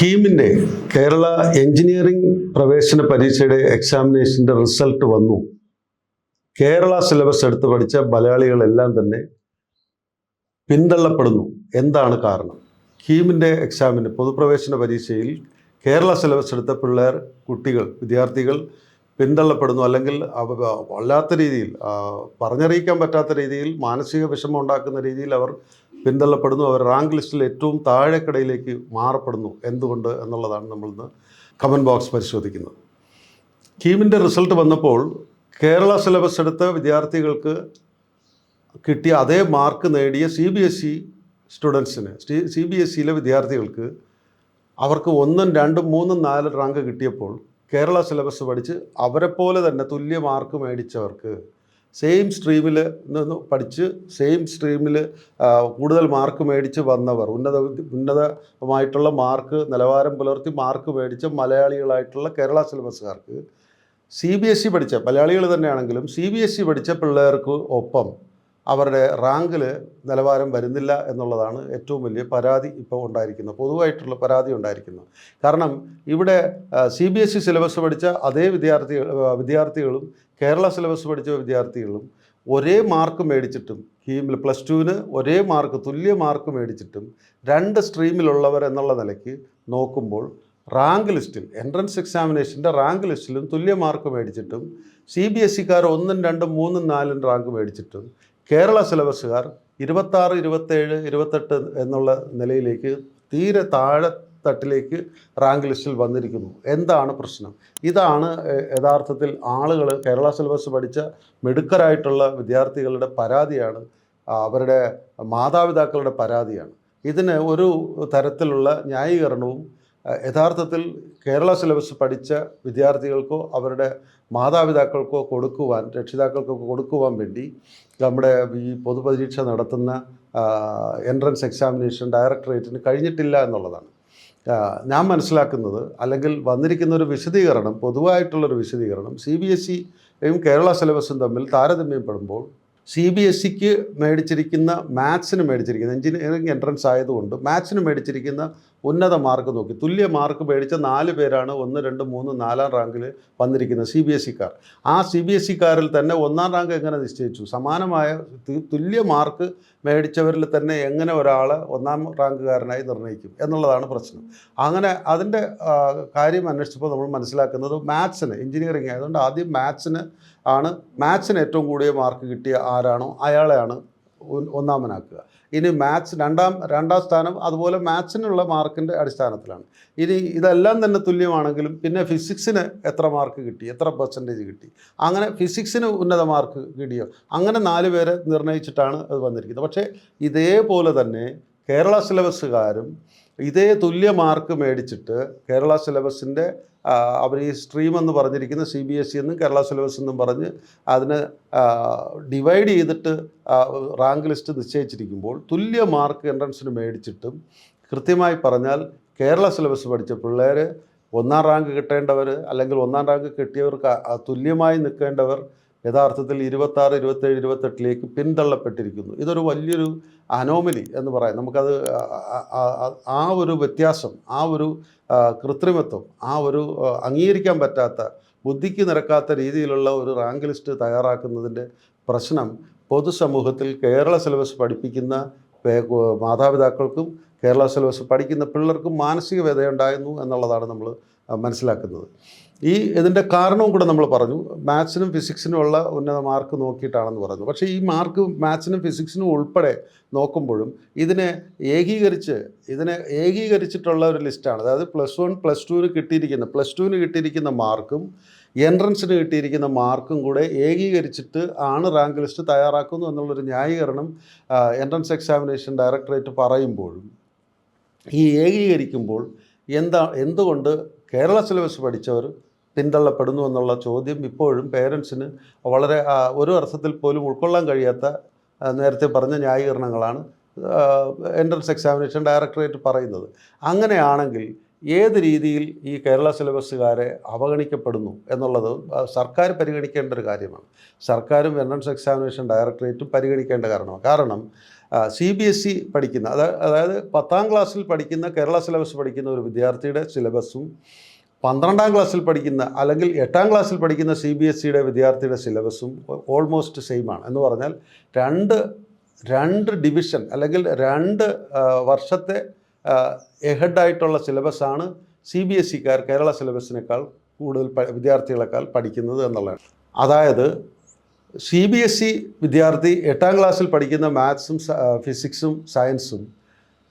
കീമിന്റെ Kerala engineering പ്രവേശന പരീക്ഷയുടെ എക്സാമിനേഷന്റെ result വന്നു. കേരള സിലബസ് എടുത്ത് പഠിച്ച മലയാളികളെല്ലാം തന്നെ പിന്തള്ളപ്പെടുന്നു. എന്താണ് കാരണം? കീമിന്റെ എക്സാമിന് പൊതുപ്രവേശന പരീക്ഷയിൽ കേരള സിലബസ് എടുത്ത പിള്ളേർ കുട്ടികൾ വിദ്യാർത്ഥികൾ പിന്തള്ളപ്പെടുന്നു. അല്ലെങ്കിൽ വല്ലാത്ത രീതിയിൽ പറഞ്ഞറിയിക്കാൻ പറ്റാത്ത രീതിയിൽ മാനസിക വിഷമം ഉണ്ടാക്കുന്ന രീതിയിൽ അവർ പിന്തള്ളപ്പെടുന്നു. അവർ റാങ്ക് ലിസ്റ്റിൽ ഏറ്റവും താഴെക്കടയിലേക്ക് മാറപ്പെടുന്നു. എന്തുകൊണ്ട് എന്നുള്ളതാണ് നമ്മളിന്ന് കമന്റ് ബോക്സ് പരിശോധിക്കുന്നത്. കീമിന്റെ റിസൾട്ട് വന്നപ്പോൾ കേരള സിലബസ് എടുത്ത വിദ്യാർത്ഥികൾക്ക് കിട്ടിയ അതേ മാർക്ക് നേടിയ സി ബി എസ് ഇ സ്റ്റുഡൻസിന് സി ബി എസ് ഇയിലെ വിദ്യാർത്ഥികൾക്ക് അവർക്ക് ഒന്നും രണ്ടും മൂന്നും നാലും റാങ്ക് കിട്ടിയപ്പോൾ കേരള സിലബസ് പഠിച്ച് അവരെപ്പോലെ തന്നെ തുല്യ മാർക്ക് മേടിച്ചവർക്ക് സെയിം സ്ട്രീമിൽ നിന്ന് പഠിച്ച് സെയിം സ്ട്രീമിൽ കൂടുതൽ മാർക്ക് മേടിച്ച് വന്നവർ ഉന്നത ഉന്നതമായിട്ടുള്ള മാർക്ക് നിലവാരം പുലർത്തി മാർക്ക് മേടിച്ച മലയാളികളായിട്ടുള്ള കേരള സിലബസുകാർക്ക് സി ബി എസ് ഇ പഠിച്ച മലയാളികൾ തന്നെയാണെങ്കിലും സി ബി എസ് ഇ പഠിച്ച പിള്ളേർക്ക് ഒപ്പം അവരുടെ റാങ്കിൽ നിലവാരം വരുന്നില്ല എന്നുള്ളതാണ് ഏറ്റവും വലിയ പരാതി ഇപ്പോൾ ഉണ്ടായിരിക്കുന്നത്. പൊതുവായിട്ടുള്ള പരാതി ഉണ്ടായിരിക്കുന്നത്. കാരണം ഇവിടെ C B S E syllabus പഠിച്ച അതേ വിദ്യാർത്ഥികൾ വിദ്യാർത്ഥികളും കേരള സിലബസ് പഠിച്ച വിദ്യാർത്ഥികളും ഒരേ മാർക്ക് മേടിച്ചിട്ടും കീമിൽ പ്ലസ് ടുവിന് ഒരേ മാർക്ക് തുല്യ മാർക്ക് മേടിച്ചിട്ടും രണ്ട് സ്ട്രീമിലുള്ളവർ എന്നുള്ള നിലയ്ക്ക് നോക്കുമ്പോൾ റാങ്ക് ലിസ്റ്റിൽ എൻട്രൻസ് എക്സാമിനേഷന്റെ റാങ്ക് ലിസ്റ്റിലും തുല്യ മാർക്ക് മേടിച്ചിട്ടും സി ബി എസ് സിക്കാർ ഒന്നും രണ്ടും മൂന്നും നാലും റാങ്ക് മേടിച്ചിട്ടും കേരള സിലബസുകാർ ഇരുപത്താറ് ഇരുപത്തേഴ് ഇരുപത്തെട്ട് എന്നുള്ള നിലയിലേക്ക് തീരെ താഴെ തട്ടിലേക്ക് റാങ്ക് ലിസ്റ്റിൽ വന്നിരിക്കുന്നു. എന്താണ് പ്രശ്നം? ഇതാണ് യഥാർത്ഥത്തിൽ ആളുകൾ കേരള സിലബസ് പഠിച്ച മിടുക്കരായിട്ടുള്ള വിദ്യാർത്ഥികളുടെ പരാതിയാണ് അവരുടെ മാതാപിതാക്കളുടെ പരാതിയാണ്. ഇതിന് ഒരു തരത്തിലുള്ള ന്യായീകരണവും യഥാർത്ഥത്തിൽ കേരള സിലബസ് പഠിച്ച വിദ്യാർത്ഥികൾക്കോ അവരുടെ മാതാപിതാക്കൾക്കോ കൊടുക്കുവാൻ രക്ഷിതാക്കൾക്കോ കൊടുക്കുവാൻ വേണ്ടി നമ്മുടെ ഈ പൊതുപരീക്ഷ നടത്തുന്ന എൻട്രൻസ് എക്സാമിനേഷൻ ഡയറക്ടറേറ്റിന് കഴിഞ്ഞിട്ടില്ല എന്നുള്ളതാണ്. ഞാൻ മനസ്സിലാക്കുന്നത് അല്ലെങ്കിൽ വന്നിരിക്കുന്ന ഒരു വിശദീകരണം പൊതുവായിട്ടുള്ളൊരു വിശദീകരണം സി ബി എസ് സിയും കേരള സിലബസും തമ്മിൽ താരതമ്യപ്പെടുമ്പോൾ സി ബി എസ് സിക്ക് മേടിച്ചിരിക്കുന്ന മാത്സിന് മേടിച്ചിരിക്കുന്ന എഞ്ചിനീയറിംഗ് എൻട്രൻസ് ആയതുകൊണ്ട് മാത്സിന് മേടിച്ചിരിക്കുന്ന ഉന്നത മാർക്ക് നോക്കി. തുല്യ മാർക്ക് മേടിച്ച നാല് പേരാണ് ഒന്ന് രണ്ട് മൂന്ന് നാലാം റാങ്കിൽ വന്നിരിക്കുന്നത് സി ബി എസ് ഇക്കാർ. ആ സി ബി എസ് സിക്കാരിൽ തന്നെ ഒന്നാം റാങ്ക് എങ്ങനെ നിശ്ചയിച്ചു? സമാനമായ തുല്യ മാർക്ക് മേടിച്ചവരിൽ തന്നെ എങ്ങനെ ഒരാൾ ഒന്നാം റാങ്കുകാരനായി നിർണയിക്കും എന്നുള്ളതാണ് പ്രശ്നം. അങ്ങനെ അതിന്റെ കാര്യം അന്വേഷിച്ചപ്പോൾ നമ്മൾ മനസ്സിലാക്കുന്നത് മാത്സിന് എഞ്ചിനീയറിംഗ് ആയതുകൊണ്ട് ആദ്യം മാത്സിന് ആണ് മാത്സിന് ഏറ്റവും കൂടിയ മാർക്ക് കിട്ടിയ ആരാണോ? അയാളെയാണ് ഒന്നാമനാക്കുക. ഇനി മാത്സ് രണ്ടാം രണ്ടാം സ്ഥാനം അതുപോലെ മാത്സിനുള്ള മാർക്കിന്റെ അടിസ്ഥാനത്തിലാണ്. ഇനി ഇതെല്ലാം തന്നെ തുല്യമാണെങ്കിലും പിന്നെ ഫിസിക്സിന് എത്ര മാർക്ക് കിട്ടി എത്ര പെർസെന്റേജ് കിട്ടി? അങ്ങനെ ഫിസിക്സിന് ഉന്നത മാർക്ക് കിട്ടിയോ? അങ്ങനെ നാല് പേരെ നിർണയിച്ചിട്ടാണ് അത് വന്നിരിക്കുന്നത്. പക്ഷേ ഇതേപോലെ തന്നെ കേരള സിലബസുകാരും ഇതേ തുല്യ മാർക്ക് മേടിച്ചിട്ട് കേരള സിലബസിന്റെ അവർ ഈ സ്ട്രീം എന്ന് പറഞ്ഞിരിക്കുന്ന സി ബി എസ് ഇ എന്നും കേരള സിലബസ് എന്നും പറഞ്ഞ് അതിന് ഡിവൈഡ് ചെയ്തിട്ട് റാങ്ക് ലിസ്റ്റ് നിശ്ചയിച്ചിരിക്കുമ്പോൾ തുല്യ മാർക്ക് എൻട്രൻസിന് മേടിച്ചിട്ടും കൃത്യമായി പറഞ്ഞാൽ കേരള സിലബസ് പഠിച്ച പിള്ളേർ ഒന്നാം റാങ്ക് കിട്ടേണ്ടവർ അല്ലെങ്കിൽ ഒന്നാം റാങ്ക് കിട്ടിയവർക്ക് തുല്യമായി നിൽക്കേണ്ടവർ യഥാർത്ഥത്തിൽ ഇരുപത്താറ് ഇരുപത്തേഴ് ഇരുപത്തെട്ടിലേക്ക് പിന്തള്ളപ്പെട്ടിരിക്കുന്നു. ഇതൊരു വലിയൊരു അനോമലി എന്ന് പറയാം. നമുക്കത് ആ- ഒരു വ്യത്യാസം ആ ഒരു കൃത്രിമത്വം ആ ഒരു അംഗീകരിക്കാൻ പറ്റാത്ത ബുദ്ധിക്ക് നിരക്കാത്ത രീതിയിലുള്ള ഒരു റാങ്ക് ലിസ്റ്റ് തയ്യാറാക്കുന്നതിന്റെ പ്രശ്നം പൊതുസമൂഹത്തിൽ കേരള സിലബസ് പഠിപ്പിക്കുന്ന മാതാപിതാക്കൾക്കും കേരള സിലബസ് പഠിക്കുന്ന പിള്ളേർക്കും മാനസിക വ്യതയുണ്ടായിരുന്നു എന്നുള്ളതാണ് നമ്മൾ മനസ്സിലാക്കുന്നത്. ഈ ഇതിന്റെ കാരണവും കൂടെ നമ്മൾ പറഞ്ഞു. മാത്സിനും ഫിസിക്സിനും ഉള്ള ഉന്നത മാർക്ക് നോക്കിയിട്ടാണെന്ന് പറഞ്ഞു. പക്ഷേ ഈ മാർക്ക് മാത്സിനും ഫിസിക്സിനും ഉൾപ്പെടെ നോക്കുമ്പോഴും ഇതിനെ ഏകീകരിച്ച് ഇതിനെ ഏകീകരിച്ചിട്ടുള്ള ഒരു ലിസ്റ്റാണ്. അതായത് പ്ലസ് വൺ പ്ലസ് ടുവിന് കിട്ടിയിരിക്കുന്ന പ്ലസ് ടുവിന് കിട്ടിയിരിക്കുന്ന മാർക്കും എൻട്രൻസിന് കിട്ടിയിരിക്കുന്ന മാർക്കും കൂടെ ഏകീകരിച്ചിട്ട് ആണ് റാങ്ക് ലിസ്റ്റ് തയ്യാറാക്കുന്നു എന്നുള്ളൊരു ന്യായീകരണം എൻട്രൻസ് എക്സാമിനേഷൻ ഡയറക്ടറേറ്റ് പറയുമ്പോഴും ഈ ഏകീകരിക്കുമ്പോൾ എന്താ എന്തുകൊണ്ട് കേരള സിലബസ് പഠിച്ചവർ പിന്തള്ളപ്പെടുന്നു എന്നുള്ള ചോദ്യം ഇപ്പോഴും പേരൻസിന് വളരെ ഒരു അർത്ഥത്തിൽ പോലും ഉൾക്കൊള്ളാൻ കഴിയാത്ത നേരത്തെ പറഞ്ഞ ന്യായീകരണങ്ങളാണ് എൻട്രൻസ് എക്സാമിനേഷൻ ഡയറക്ടറേറ്റ് പറയുന്നത്. അങ്ങനെയാണെങ്കിൽ ഏത് രീതിയിൽ ഈ കേരള സിലബസുകാരെ അവഗണിക്കപ്പെടുന്നു എന്നുള്ളത് സർക്കാർ പരിഗണിക്കേണ്ട ഒരു കാര്യമാണ്. സർക്കാരും എൻട്രൻസ് എക്സാമിനേഷൻ ഡയറക്ടറേറ്റും പരിഗണിക്കേണ്ട കാരണമാണ്. കാരണം സി ബി എസ് ഇ പഠിക്കുന്ന അതാ- അതായത് പത്താം ക്ലാസ്സിൽ പഠിക്കുന്ന കേരള സിലബസ് പഠിക്കുന്ന ഒരു വിദ്യാർത്ഥിയുടെ സിലബസും പന്ത്രണ്ടാം ക്ലാസ്സിൽ പഠിക്കുന്ന അല്ലെങ്കിൽ എട്ടാം ക്ലാസ്സിൽ പഠിക്കുന്ന സി ബി എസ് സിയുടെ വിദ്യാർത്ഥിയുടെ സിലബസും ഓൾമോസ്റ്റ് സെയിം ആണ്. എന്ന് പറഞ്ഞാൽ രണ്ട് രണ്ട് ഡിവിഷൻ അല്ലെങ്കിൽ രണ്ട് വർഷത്തെ എഹഡായിട്ടുള്ള സിലബസാണ് സി ബി എസ് സിക്കാർ കേരള സിലബസിനേക്കാൾ കൂടുതൽ വിദ്യാർത്ഥികളെക്കാൾ പഠിക്കുന്നത് എന്നുള്ളതാണ്. അതായത് സി ബി എസ് ഇ വിദ്യാർത്ഥി എട്ടാം ക്ലാസ്സിൽ പഠിക്കുന്ന മാത്സും ഫിസിക്സും സയൻസും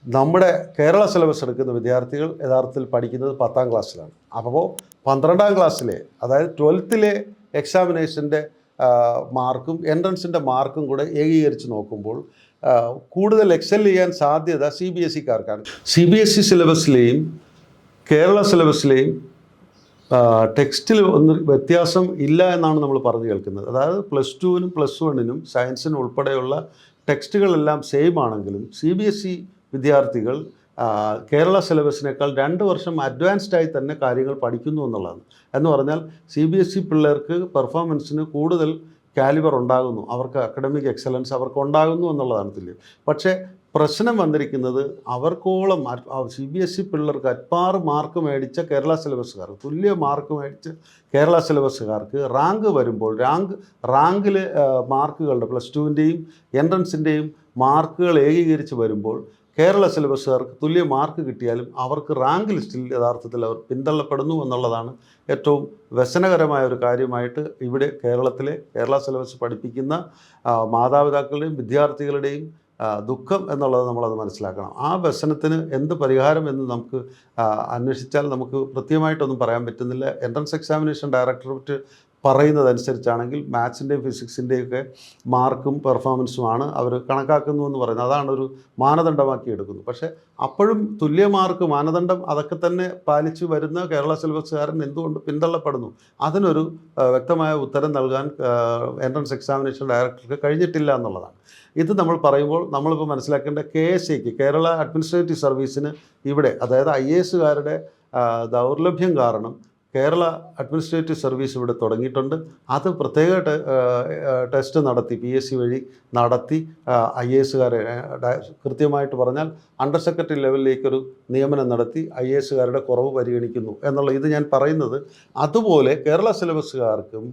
നമ്മുടെ കേരള സിലബസ് എടുക്കുന്ന വിദ്യാർത്ഥികൾ യഥാർത്ഥത്തിൽ പഠിക്കുന്നത് പത്താം ക്ലാസ്സിലാണ്. അപ്പോൾ പന്ത്രണ്ടാം ക്ലാസ്സിലെ അതായത് ട്വൽത്തിലെ എക്സാമിനേഷന്റെ മാർക്കും എൻട്രൻസിന്റെ മാർക്കും കൂടെ ഏകീകരിച്ച് നോക്കുമ്പോൾ കൂടുതൽ എക്സൽ ചെയ്യാൻ സാധ്യത സി ബി എസ് ഇക്കാർക്കാണ്. സി ബി എസ് ഇ സിലബസിലെയും കേരള സിലബസിലെയും ടെക്സ്റ്റിൽ ഒന്ന് വ്യത്യാസം ഇല്ല എന്നാണ് നമ്മൾ പറഞ്ഞു കേൾക്കുന്നത്. അതായത് പ്ലസ് ടുവിനും പ്ലസ് വണ്ണിനും സയൻസിനും ഉൾപ്പെടെയുള്ള ടെക്സ്റ്റുകളെല്ലാം സെയിം ആണെങ്കിലും സി ബി എസ് ഇ വിദ്യാർത്ഥികൾ കേരള സിലബസിനേക്കാൾ രണ്ട് വർഷം അഡ്വാൻസ്ഡായി തന്നെ കാര്യങ്ങൾ പഠിക്കുന്നു എന്നുള്ളതാണ്. എന്ന് പറഞ്ഞാൽ സി ബി എസ് ഇ പിള്ളേർക്ക് പെർഫോമൻസിന് കൂടുതൽ കാലിബർ ഉണ്ടാകുന്നു. അവർക്ക് അക്കഡമിക് എക്സലൻസ് അവർക്ക് ഉണ്ടാകുന്നു എന്നുള്ളതാണ് തുല്യം പക്ഷേ പ്രശ്നം വന്നിരിക്കുന്നത് അവർക്കോളം സി ബി എസ് ഇ പിള്ളേർക്ക് അറ്റ്പാറ് മാർക്ക് മേടിച്ച കേരള സിലബസുകാർ തുല്യ മാർക്ക് മേടിച്ച കേരള സിലബസുകാർക്ക് റാങ്ക് വരുമ്പോൾ റാങ്ക് റാങ്കിൽ മാർക്കുകളുടെ പ്ലസ് ടുവിന്റെയും എൻട്രൻസിന്റെയും മാർക്കുകൾ ഏകീകരിച്ച് വരുമ്പോൾ കേരള സിലബസുകാർക്ക് തുല്യ മാർക്ക് കിട്ടിയാലും അവർക്ക് റാങ്ക് ലിസ്റ്റിൽ യഥാർത്ഥത്തിൽ അവർ പിന്തള്ളപ്പെടുന്നു എന്നുള്ളതാണ് ഏറ്റവും വ്യസനകരമായ ഒരു കാര്യമായിട്ട് ഇവിടെ കേരളത്തിലെ കേരള സിലബസ് പഠിപ്പിക്കുന്ന മാതാപിതാക്കളുടെയും വിദ്യാർത്ഥികളുടെയും ദുഃഖം എന്നുള്ളത് നമ്മളത് മനസ്സിലാക്കണം. ആ വ്യസനത്തിന് എന്ത് പരിഹാരം എന്ന് നമുക്ക് അന്വേഷിച്ചാൽ നമുക്ക് കൃത്യമായിട്ടൊന്നും പറയാൻ പറ്റുന്നില്ല. എൻട്രൻസ് എക്സാമിനേഷൻ ഡയറക്ടറേറ്റ് പറയുന്നതനുസരിച്ചാണെങ്കിൽ മാത്സിന്റെയും ഫിസിക്സിന്റെയും ഒക്കെ മാർക്കും പെർഫോമൻസുമാണ് അവർ കണക്കാക്കുന്നു എന്ന് പറയുന്നത്. അതാണ് ഒരു മാനദണ്ഡമാക്കി എടുക്കുന്നത്. പക്ഷേ അപ്പോഴും തുല്യ മാർക്ക് മാനദണ്ഡം അതൊക്കെ തന്നെ പാലിച്ചു വരുന്ന കേരള സിലബസുകാരൻ എന്തുകൊണ്ട് പിന്തള്ളപ്പെടുന്നു? അതിനൊരു വ്യക്തമായ ഉത്തരം നൽകാൻ എൻട്രൻസ് എക്സാമിനേഷൻ ഡയറക്ടർക്ക് കഴിഞ്ഞിട്ടില്ല എന്നുള്ളതാണ്. ഇത് നമ്മൾ പറയുമ്പോൾ നമ്മളിപ്പോൾ മനസ്സിലാക്കേണ്ട കെ എസ് സിക്ക് കേരള അഡ്മിനിസ്ട്രേറ്റീവ് സർവീസിന് ഇവിടെ അതായത് ഐ എസുകാരുടെ ദൗർലഭ്യം കാരണം കേരള അഡ്മിനിസ്ട്രേറ്റീവ് സർവീസ് ഇവിടെ തുടങ്ങിയിട്ടുണ്ട്. അത് പ്രത്യേക ടെസ്റ്റ് നടത്തി പി എസ് സി വഴി നടത്തി ഐ എ എസുകാരെ കൃത്യമായിട്ട് പറഞ്ഞാൽ അണ്ടർ സെക്രട്ടറി ലെവലിലേക്കൊരു നിയമനം നടത്തി ഐ എ എസുകാരുടെ കുറവ് പരിഗണിക്കുന്നു എന്നുള്ള ഇത് ഞാൻ പറയുന്നത്. അതുപോലെ കേരള സിലബസുകാർക്കും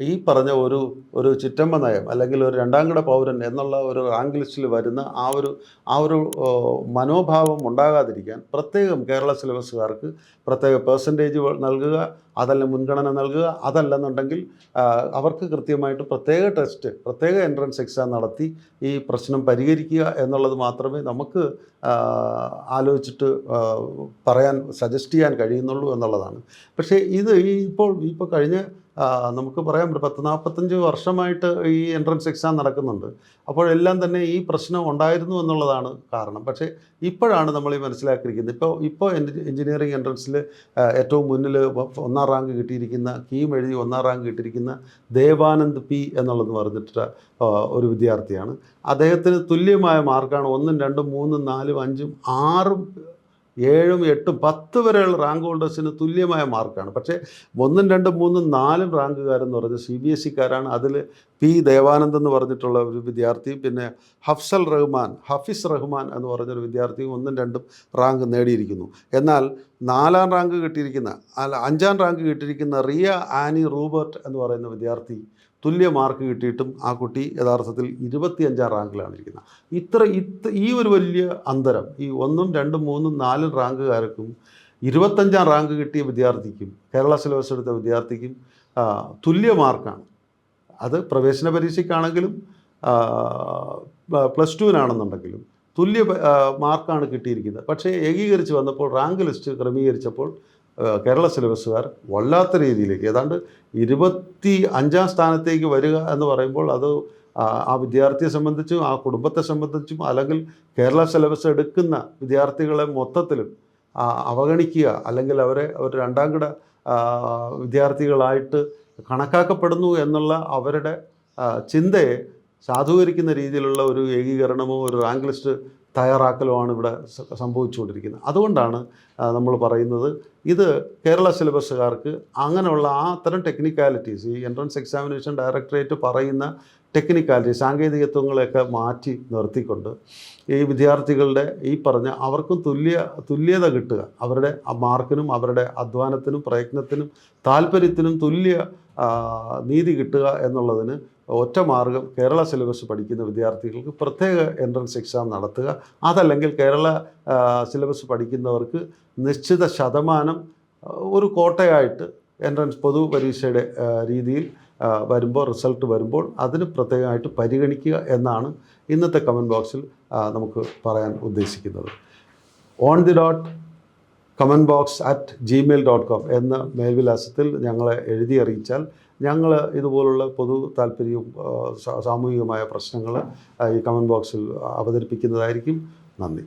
ഈ പറഞ്ഞ ഒരു ഒരു ചിറ്റമ്മ നയം അല്ലെങ്കിൽ ഒരു രണ്ടാം രണ്ടാംകിട പൗരൻ എന്നുള്ള ഒരു റാങ്ക് ലിസ്റ്റിൽ വരുന്ന ആ ഒരു ആ ഒരു മനോഭാവം ഉണ്ടാകാതിരിക്കാൻ പ്രത്യേകം കേരള സിലബസുകാർക്ക് പ്രത്യേക പേഴ്സന്റേജ് നൽകുക അതല്ല മുൻഗണന നൽകുക അതല്ലെന്നുണ്ടെങ്കിൽ അവർക്ക് കൃത്യമായിട്ട് പ്രത്യേക ടെസ്റ്റ് പ്രത്യേക എൻട്രൻസ് എക്സാം നടത്തി ഈ പ്രശ്നം പരിഹരിക്കുക എന്നുള്ളത് മാത്രമേ നമുക്ക് ആലോചിച്ചിട്ട് പറയാൻ സജസ്റ്റ് ചെയ്യാൻ കഴിയുന്നുള്ളൂ എന്നുള്ളതാണ്. പക്ഷേ ഇത് ഈ ഇപ്പോൾ ഇപ്പോൾ കഴിഞ്ഞ നമുക്ക് പറയാം ഒരു പത്ത് നാൽപ്പത്തഞ്ച് വർഷമായിട്ട് ഈ എൻട്രൻസ് എക്സാം നടക്കുന്നുണ്ട്. അപ്പോഴെല്ലാം തന്നെ ഈ പ്രശ്നം ഉണ്ടായിരുന്നു എന്നുള്ളതാണ് കാരണം. പക്ഷേ ഇപ്പോഴാണ് നമ്മൾ ഈ മനസ്സിലാക്കിയിരിക്കുന്നത്. ഇപ്പോൾ ഇപ്പോൾ എഞ്ചിനീയറിംഗ് എൻട്രൻസിൽ ഏറ്റവും മുന്നിൽ ഒന്നാം റാങ്ക് കിട്ടിയിരിക്കുന്ന കീം എഴുതി ഒന്നാം റാങ്ക് കിട്ടിയിരിക്കുന്ന ദേവാനന്ദ് പി എന്നുള്ളത് പറഞ്ഞിട്ട് ഒരു വിദ്യാർത്ഥിയാണ്. അദ്ദേഹത്തിന് തുല്യമായ മാർക്കാണ് ഒന്നും രണ്ടും മൂന്നും നാലും അഞ്ചും ആറും ഏഴും എട്ടും പത്ത് വരെയുള്ള റാങ്ക് ഹോൾഡേഴ്സിന് തുല്യമായ മാർക്കാണ് പക്ഷേ ഒന്നും രണ്ടും മൂന്നും നാലും റാങ്കുകാരെന്ന് പറഞ്ഞ് സി ബി എസ് ഇക്കാരാണ് അതിൽ പി ദേവാനന്ദ് എന്ന് പറഞ്ഞിട്ടുള്ള ഒരു വിദ്യാർത്ഥിയും പിന്നെ ഹഫ്സൽ റഹ്മാൻ ഹഫീസ് റഹ്മാൻ എന്ന് പറഞ്ഞൊരു വിദ്യാർത്ഥിയും ഒന്നും രണ്ടും റാങ്ക് നേടിയിരിക്കുന്നു. എന്നാൽ നാലാം റാങ്ക് കിട്ടിയിരിക്കുന്ന അല്ല അഞ്ചാം റാങ്ക് കിട്ടിയിരിക്കുന്ന റിയ ആനി റൂബർട്ട് എന്ന് പറയുന്ന വിദ്യാർത്ഥി തുല്യ മാർക്ക് കിട്ടിയിട്ടും ആ കുട്ടി യഥാർത്ഥത്തിൽ ഇരുപത്തിയഞ്ചാം റാങ്കിലാണ് ഇരിക്കുന്നത്. ഇത്ര ഇത്ര ഈ ഒരു വലിയ അന്തരം ഈ ഒന്നും രണ്ടും മൂന്നും നാലും റാങ്കുകാർക്കും ഇരുപത്തഞ്ചാം റാങ്ക് കിട്ടിയ വിദ്യാർത്ഥിക്കും കേരള സിലബസ് എടുത്ത വിദ്യാർത്ഥിക്കും തുല്യ മാർക്കാണ്. അത് പ്രവേശന പരീക്ഷയ്ക്കാണെങ്കിലും പ്ലസ് ടുവിനാണെന്നുണ്ടെങ്കിലും തുല്യ മാർക്കാണ് കിട്ടിയിരിക്കുന്നത്. പക്ഷേ ഏകീകരിച്ച് വന്നപ്പോൾ റാങ്ക് ലിസ്റ്റ് ക്രമീകരിച്ചപ്പോൾ കേരള സിലബസുകാർ വല്ലാത്ത രീതിയിലേക്ക് ഏതാണ്ട് ഇരുപത്തി അഞ്ചാം സ്ഥാനത്തേക്ക് വരിക എന്ന് പറയുമ്പോൾ അത് ആ വിദ്യാർത്ഥിയെ സംബന്ധിച്ചും ആ കുടുംബത്തെ സംബന്ധിച്ചും അല്ലെങ്കിൽ കേരള സിലബസ് എടുക്കുന്ന വിദ്യാർത്ഥികളെ മൊത്തത്തിലും അവഗണിക്കുക അല്ലെങ്കിൽ അവരെ ഒരു രണ്ടാം കിട വിദ്യാർത്ഥികളായിട്ട് കണക്കാക്കപ്പെടുന്നു എന്നുള്ള അവരുടെ ചിന്തയെ സാധൂകരിക്കുന്ന രീതിയിലുള്ള ഒരു ഏകീകരണമോ ഒരു റാങ്ക് ലിസ്റ്റ് തയ്യാറാക്കലുമാണ് ഇവിടെ സംഭവിച്ചുകൊണ്ടിരിക്കുന്നത്. അതുകൊണ്ടാണ് നമ്മൾ പറയുന്നത് ഇത് കേരള സിലബസുകാർക്ക് അങ്ങനെയുള്ള ആ അത്തരം ടെക്നിക്കാലിറ്റീസ് ഈ എൻട്രൻസ് എക്സാമിനേഷൻ ഡയറക്ടറേറ്റ് പറയുന്ന ടെക്നിക്കാലിറ്റി സാങ്കേതികത്വങ്ങളെയൊക്കെ മാറ്റി നിർത്തിക്കൊണ്ട് ഈ വിദ്യാർത്ഥികളുടെ ഈ പറഞ്ഞ അവർക്കും തുല്യ തുല്യത കിട്ടുക. അവരുടെ മാർക്കിനും അവരുടെ അധ്വാനത്തിനും പ്രയത്നത്തിനും താല്പര്യത്തിനും തുല്യ നീതി കിട്ടുക എന്നുള്ളതിന് ഒറ്റ മാർഗം കേരള സിലബസ് പഠിക്കുന്ന വിദ്യാർത്ഥികൾക്ക് പ്രത്യേക എൻട്രൻസ് എക്സാം നടത്തുക. അതല്ലെങ്കിൽ കേരള സിലബസ് പഠിക്കുന്നവർക്ക് നിശ്ചിത ശതമാനം ഒരു കോട്ടയായിട്ട് എൻട്രൻസ് പൊതു പരീക്ഷയുടെ രീതിയിൽ വരുമ്പോൾ റിസൾട്ട് വരുമ്പോൾ അതിന് പ്രത്യേകമായിട്ട് പരിഗണിക്കുക എന്നാണ് ഇന്നത്തെ കമന്റ് ബോക്സിൽ നമുക്ക് പറയാൻ ഉദ്ദേശിക്കുന്നത്. On the dot comment box at Gmail dot com എന്ന മേൽവിലാസത്തിൽ ഞങ്ങളെ എഴുതി അറിയിച്ചാൽ ഞങ്ങൾ ഇതുപോലുള്ള പൊതു താല്പര്യവും സാമൂഹികമായ പ്രശ്നങ്ങൾ ഈ കമന്റ് ബോക്സിൽ അവതരിപ്പിക്കുന്നതായിരിക്കും നന്ദി.